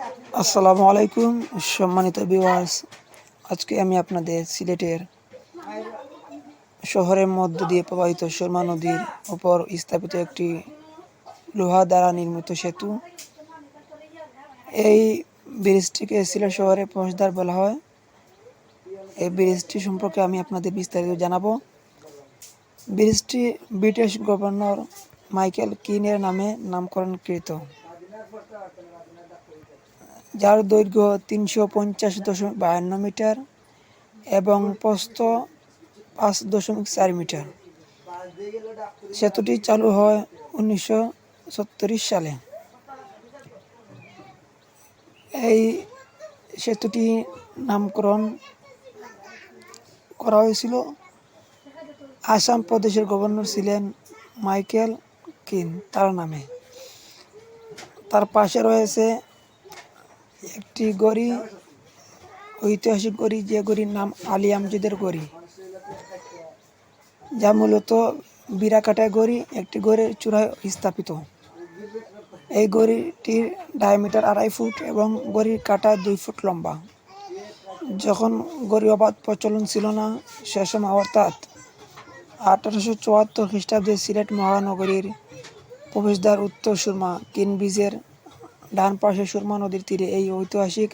আসসালামু আলাইকুম, সম্মানিত ভিউয়ার্স আজকে আমি আপনাদের সিলেটের শহরের মধ্য দিয়ে প্রবাহিত সুরমা নদীর উপর স্থাপিত একটি লোহা দ্বারা নির্মিত সেতু। এই ব্রিজটিকে সিলেট শহরে পৌঁছদার বলা হয়। এই ব্রিজটি সম্পর্কে আমি আপনাদের বিস্তারিত জানাব। ব্রিজটি ব্রিটিশ গভর্নর মাইকেল কিনের নামে নামকরণকৃত। যার দৈর্ঘ্য তিনশো পঞ্চাশ দশমিক বায়ান্ন মিটার এবং প্রস্থ পাঁচ দশমিক চার মিটার। সেতুটি চালু হয় উনিশশো সালে। এই সেতুটি নামকরণ করা হয়েছিল আসাম প্রদেশের গভর্নর ছিলেন মাইকেল কিন, তার নামে। পাশে রয়েছে একটি গড়ি, ঐতিহাসিক গড়ি, যে গড়ির নাম আলী আমজিদের গড়ি। যা মূলত বিরাকাটায় গড়ি, একটি গড়ের চূড়ায় স্থাপিত। এই গড়িটির ডায়ামিটার আড়াই ফুট এবং গড়ির কাটা দুই ফুট লম্বা। যখন অবাধ প্রচলন ছিল না, সে সময় অর্থাৎ আঠারোশো চুয়াত্তর খ্রিস্টাব্দে সিলেট মহানগরীর প্রবেশদ্বার উত্তর সুরমা কিন ব্রিজের ডান পাশে সুরমা নদীর তীরে। এই ঐতিহাসিক